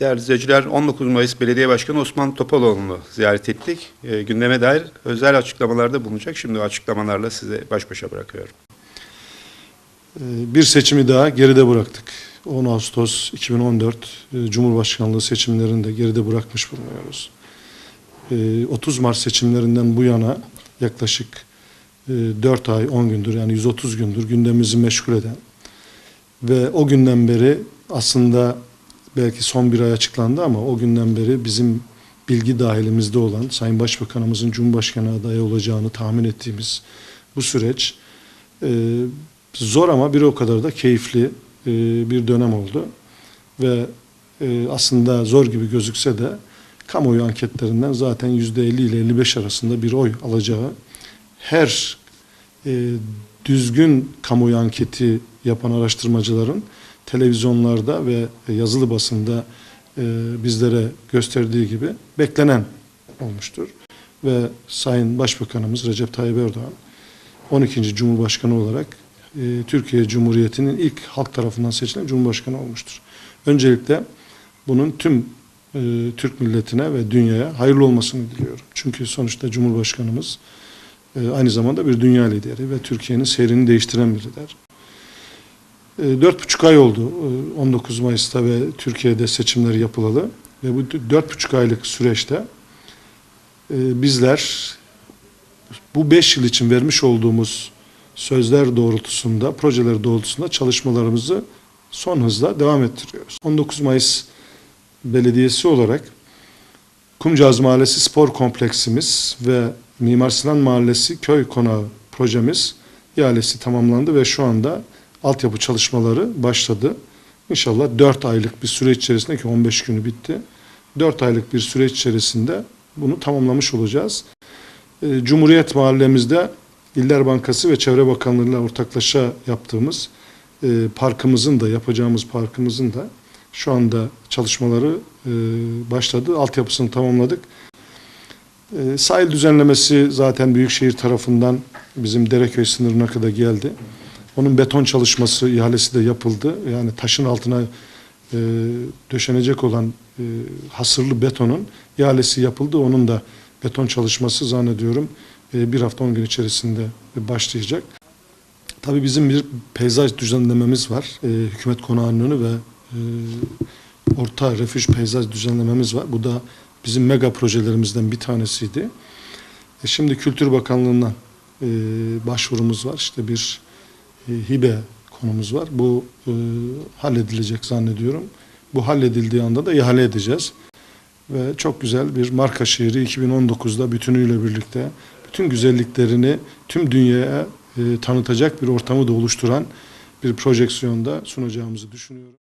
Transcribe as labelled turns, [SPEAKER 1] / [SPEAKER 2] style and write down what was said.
[SPEAKER 1] Değerli izleyiciler, 19 Mayıs Belediye Başkanı Osman Topaloğlu'nu ziyaret ettik. E, gündeme dair özel açıklamalarda bulunacak. Şimdi açıklamalarla size baş başa bırakıyorum.
[SPEAKER 2] Ee, Bir seçimi daha geride bıraktık. 10 Ağustos 2014 e, Cumhurbaşkanlığı seçimlerini de geride bırakmış bulunuyoruz. Ee, 30 Mart seçimlerinden bu yana yaklaşık 4 ay 10 gündür yani 130 gündür gündemimizi meşgul eden ve o günden beri aslında belki son bir ay açıklandı ama o günden beri bizim bilgi dahilimizde olan Sayın Başbakanımızın Cumhurbaşkanı adayı olacağını tahmin ettiğimiz bu süreç e, zor ama bir o kadar da keyifli e, bir dönem oldu. Ve e, aslında zor gibi gözükse de kamuoyu anketlerinden zaten %50 ile 55 arasında bir oy alacağı her e, düzgün kamuoyu anketi yapan araştırmacıların televizyonlarda ve yazılı basında e, bizlere gösterdiği gibi beklenen olmuştur. Ve Sayın Başbakanımız Recep Tayyip Erdoğan 12. Cumhurbaşkanı olarak e, Türkiye Cumhuriyeti'nin ilk halk tarafından seçilen Cumhurbaşkanı olmuştur. Öncelikle bunun tüm e, Türk milletine ve dünyaya hayırlı olmasını diliyorum. Çünkü sonuçta Cumhurbaşkanımız aynı zamanda bir dünya lideri ve Türkiye'nin seyrini değiştiren bir lider. E, Dört buçuk ay oldu e, 19 Mayıs'ta ve Türkiye'de seçimler yapılalı ve bu dört buçuk aylık süreçte e, bizler bu beş yıl için vermiş olduğumuz sözler doğrultusunda, projeler doğrultusunda çalışmalarımızı son hızla devam ettiriyoruz. 19 Mayıs Belediyesi olarak Kumcağız Mahallesi Spor Kompleksimiz ve Mimar Sinan Mahallesi Köy Konağı projemiz ihalesi tamamlandı ve şu anda altyapı çalışmaları başladı. İnşallah 4 aylık bir süreç içerisinde ki 15 günü bitti. 4 aylık bir süreç içerisinde bunu tamamlamış olacağız. Ee, Cumhuriyet Mahallemizde İller Bankası ve Çevre Bakanlığı ile ortaklaşa yaptığımız e, parkımızın da yapacağımız parkımızın da şu anda çalışmaları e, başladı. Altyapısını tamamladık. E, sahil düzenlemesi zaten Büyükşehir tarafından bizim Dereköy sınırına kadar geldi. Onun beton çalışması ihalesi de yapıldı. Yani taşın altına e, döşenecek olan e, hasırlı betonun ihalesi yapıldı. Onun da beton çalışması zannediyorum e, bir hafta on gün içerisinde başlayacak. Tabii bizim bir peyzaj düzenlememiz var. E, hükümet konağının ve e, orta refüj peyzaj düzenlememiz var. Bu da bizim mega projelerimizden bir tanesiydi. E, şimdi Kültür Bakanlığı'ndan e, başvurumuz var. İşte bir e, hibe konumuz var. Bu e, halledilecek zannediyorum. Bu halledildiği anda da ihale edeceğiz. Ve çok güzel bir marka şehri 2019'da bütünüyle birlikte bütün güzelliklerini tüm dünyaya e, tanıtacak bir ortamı da oluşturan bir projeksiyonda sunacağımızı düşünüyorum.